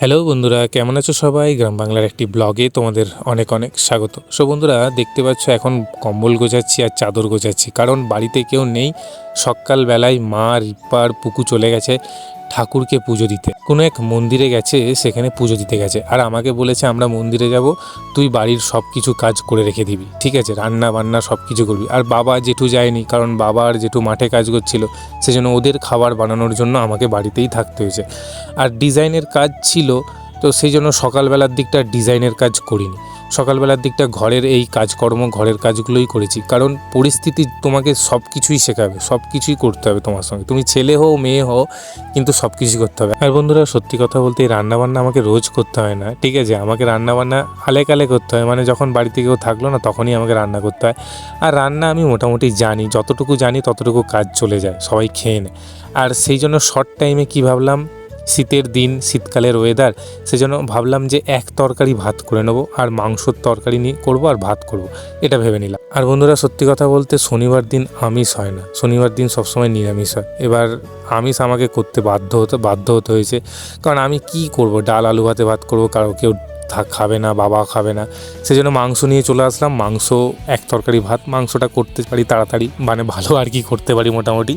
Hello বন্ধুরা, কেমন আছো সবাই? গ্রাম বাংলার একটি ব্লগে তোমাদের অনেক অনেক স্বাগত। সো বন্ধুরা, দেখতে পাচ্ছ এখন কম্বল গোছাচ্ছি আর চাদর গোছাচ্ছি কারণ বাড়িতে কেউ নেই, সকালবেলায় মা রিপার পুকু চলে গেছে। ঠাকুরকে পুজো দিতে। কোনো এক মন্দিরে গেছে, সেখানে পুজো দিতে গেছে। আর আমাকে বলেছে, আমরা মন্দিরে যাব, তুই বাড়ির সব কিছু কাজ করে রেখে দিবি। ঠিক আছে, রান্না বান্না সব কিছু করবি। আর বাবা জেঠু যায়নি, কারণ বাবা আর জেঠু মাঠে কাজ করছিল। সেজন্য ওদের খাবার বানানোর জন্য আমাকে বাড়িতেই থাকতে হয়েছে। আর ডিজাইনের কাজ ছিল, তো সেই জন্য সকালবেলার দিকটা ডিজাইনের কাজ করিনি। সকালবেলার দিকটা ঘরের এই কাজকর্ম, ঘরের কাজগুলোই করেছি। কারণ পরিস্থিতি তোমাকে সব কিছুই শেখাবে সব কিছুই করতে হবে তোমার সঙ্গে। তুমি ছেলে হও, মেয়ে হও, কিন্তু সব কিছুই করতে হবে। আর বন্ধুরা, সত্যি কথা বলতে এই রান্নাবান্না আমাকে রোজ করতে হয় না, ঠিক আছে? আমাকে রান্নাবান্না আলে কালে করতে হয়। মানে যখন বাড়িতে কেউ থাকল না, তখনই আমাকে রান্না করতে হয়। আর রান্না আমি মোটামুটি জানি, যতটুকু জানি, ততটুকু কাজ চলে যায়, সবাই খেয়ে নেয়। আর সেই জন্য শর্ট টাইমে কী ভাবলাম শীতের দিন, শীতকালের ওয়েদার সেজন্য ভাবলাম যে এক তরকারি ভাত করে নেব আর মাংসর তরকারি নিয়ে করব আর ভাত করব। এটা ভেবে নিলাম। আর বন্ধুরা, সত্যি কথা বলতে শনিবার দিন আমিষ হয় না। শনিবার দিন সবসময় নিরামিষ হয়। এবার আমিষ আমাকে করতে বাধ্য হতে বাধ্য হতে হয়েছে। কারণ আমি কি করব? ডাল, আলু ভাতে ভাত করব, কারও কেউ খাবে না বাবা খাবে না। সেজন্য মাংস নিয়ে চলে আসলাম। মাংস, এক তরকারি ভাত, মাংসটা করতে পারি তাড়াতাড়ি। মানে ভালো আর কি করতে পারি মোটামুটি।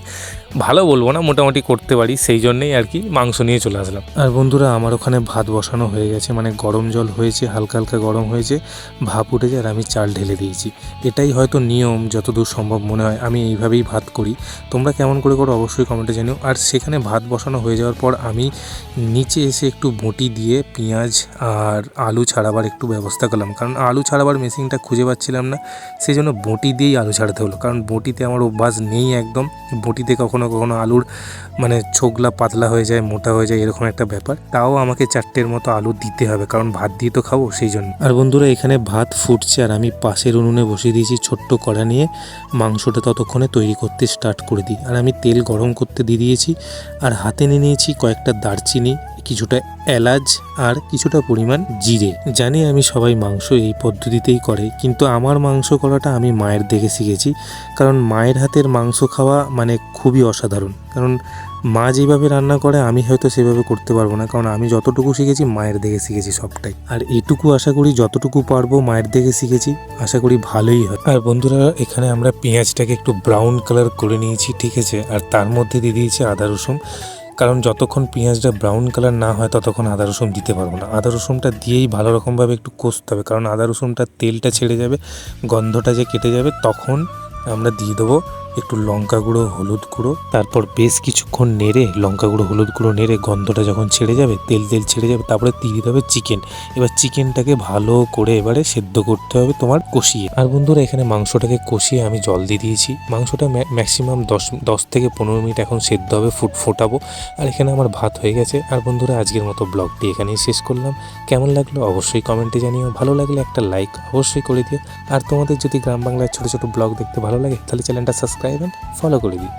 ভালো বলব না, মোটামুটি করতে পারি, সেই জন্যেই আর কি মাংস নিয়ে চলে আসলাম। আর বন্ধুরা, আমার ওখানে ভাত বসানো হয়ে গেছে মানে গরম জল হয়েছে, হালকা হালকা গরম হয়েছে, ভাপ উঠেছে আর আমি চাল ঢেলে দিয়েছি। এটাই হয়তো নিয়ম, যতদূর সম্ভব মনে হয়, আমি এইভাবেই ভাত করি। তোমরা কেমন করে করো অবশ্যই কমেন্টে জানিও। আর সেখানে ভাত বসানো হয়ে যাওয়ার পর আমি নিচে এসে একটু বটি দিয়ে পেঁয়াজ আর আলু ছাড়াবার একটু ব্যবস্থা করলাম। কারণ আলু ছাড়াবার মেশিনটা খুঁজে পাচ্ছিলাম না সেই জন্য বটি দিয়েই আলু ছাড়াতে হলো। কারণ বটিতে আমার অভ্যাস নেই একদম। বটিতে কখনো কখনো আলুর মানে ছোকলা পাতলা হয়ে যায়, মোটা হয়ে যায়, এরকম একটা ব্যাপার। তাও আমাকে চারটের মতো আলু দিতে হবে, কারণ ভাত দিয়ে তো খাব সেই জন্য। আর বন্ধুরা, এখানে ভাত ফুটছে আর আমি পাশের উনুনে বসিয়ে দিয়েছি ছোট্ট কড়া নিয়ে। মাংসটা ততক্ষণে তৈরি করতে স্টার্ট করে দিই। আর আমি তেল গরম করতে দিয়ে দিয়েছি। আর হাতে নিয়ে নিয়েছি কয়েকটা দারচিনি। কিছুটা এলাচ আর কিছুটা পরিমাণ জিরে। জানি আমি সবাই মাংস এই পদ্ধতিতেই করে, কিন্তু আমার মাংস করাটা আমি মায়ের দেখে শিখেছি, কারণ মায়ের হাতের মাংস খাওয়া মানে খুবই অসাধারণ। কারণ মা যেভাবে রান্না করে, আমি হয়তো সেভাবে করতে পারব না, কারণ আমি যতটুকু শিখেছি মায়ের দেখে শিখেছি সবটাই। আর এটুকু আশা করি যতটুকু পারব মায়ের দেখে শিখেছি, আশা করি ভালোই হয়। আর বন্ধুরা, এখানে আমরা পেঁয়াজটাকে একটু ব্রাউন কালার করে নিয়েছি, ঠিক আছে? আর তার মধ্যে দিয়ে দিয়েছি আদা রসুন। কারণ যতক্ষণ পেঁয়াজটা ব্রাউন কালার না হয় ততক্ষণ আদা রসুন দিতে পারব না। আদা রসুনটা দিয়েই ভালো রকমভাবে একটু কষতে হবে, কারণ আদা রসুনটা তেলটা ছেড়ে যাবে, গন্ধটা যে কেটে যাবে, তখন আমরা দিয়ে দেবো একটু লঙ্কা গুঁড়ো, হলুদ গুঁড়ো, তারপর বেশ কিছুক্ষণ নেড়ে লঙ্কা গুঁড়ো, হলুদ গুঁড়ো নেড়ে গন্ধটা যখন ছেড়ে যাবে, তেল তেল ছেড়ে যাবে, তারপরে দিয়ে দিতে হবে চিকেন। এবার চিকেনটাকে ভালো করে এবারে সেদ্ধ করতে হবে তোমার কষিয়ে। আর বন্ধুরা, এখানে মাংসটাকে কষিয়ে আমি জল দিয়ে দিয়েছি। মাংসটা ম্যাক্সিমাম দশ দশ থেকে পনেরো মিনিট এখন সেদ্ধ হবে, ফুট, ফোটাবো। আর এখানে আমার ভাত হয়ে গেছে। আর বন্ধুরা, আজকের মতো ব্লগটি এখানেই শেষ করলাম। কেমন লাগল অবশ্যই কমেন্টে জানিও। ভালো লাগলে একটা লাইক অবশ্যই করে দিও। আর তোমাদের যদি গ্রাম বাংলার ছোটো ছোটো ব্লগ দেখতে ভালো লাগে, তাহলে চ্যানেলটা সাবস্ক্রাইব অ্যান্ড ফলো করে দিও